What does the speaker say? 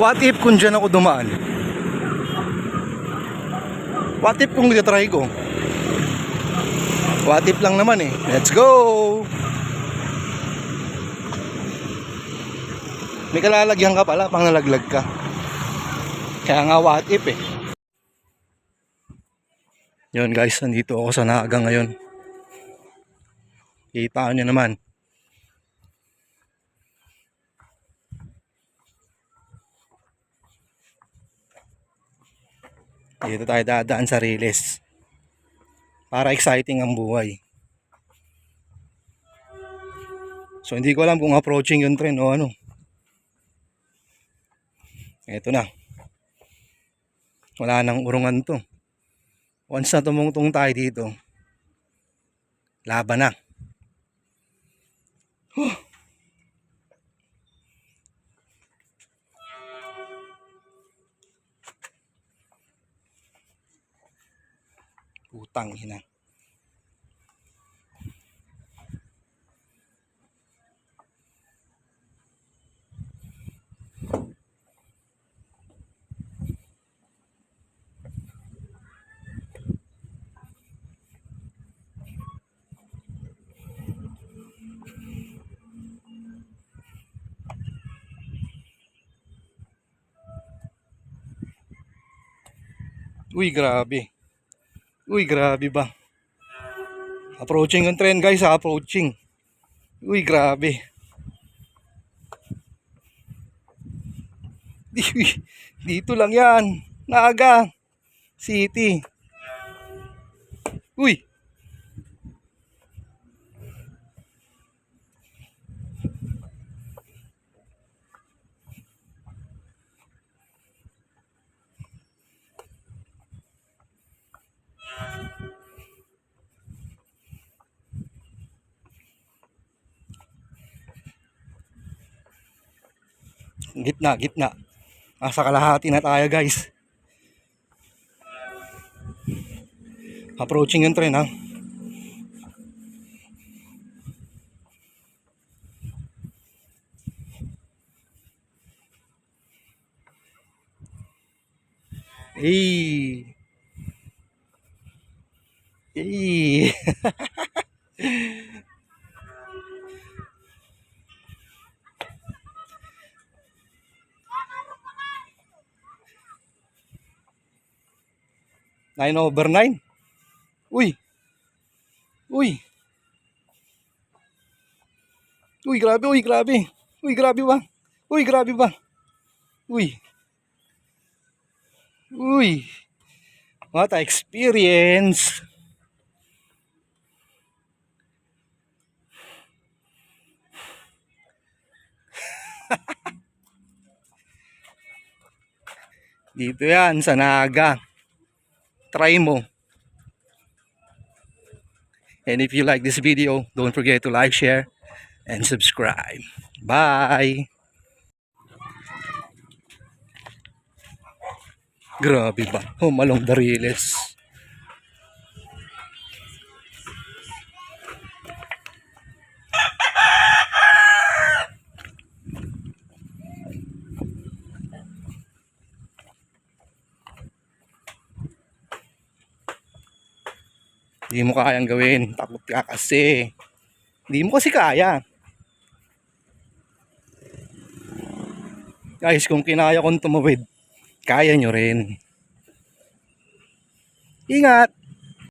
What if kung dyan ako dumaan? What if kung try ko? What if lang naman eh. Let's go! May kalalagyan ka pala pang nalaglag ka. Kaya nga what if eh. Yun guys, nandito ako sa Naga ngayon. Kita nyo naman. Dito tayo dadaan sa Riles. Para exciting ang buhay. So hindi ko alam kung approaching yung train o ano. Ito na. Wala nang urungan to. Once na tumungtong tayo dito, laban na. Huh. Putang ina. Uy, grabe. Uy, grabe ba? Approaching yung train guys, ha? approaching. Uy, grabe. Di- Dito lang yan. Naga. City. Uy. Gitna, gitna. Nasa kalahati na tayo guys. Approaching yung train ha. Hey. Hey. Nine over nine. Uy. Uy. Uy, grabe, uy, grabe. Uy, grabe ba? Uy, grabe ba? Uy. Uy. What a experience. Dito yan, sa Naga. Try mo. And if you like this video, don't forget to like, share, and subscribe. Bye! Grabe ba? Humalong dariles. Hindi mo kayang gawin. Takot ka kasi. Hindi mo kasi kaya. Guys, kung kinaya kong tumawid, kaya nyo rin. Ingat!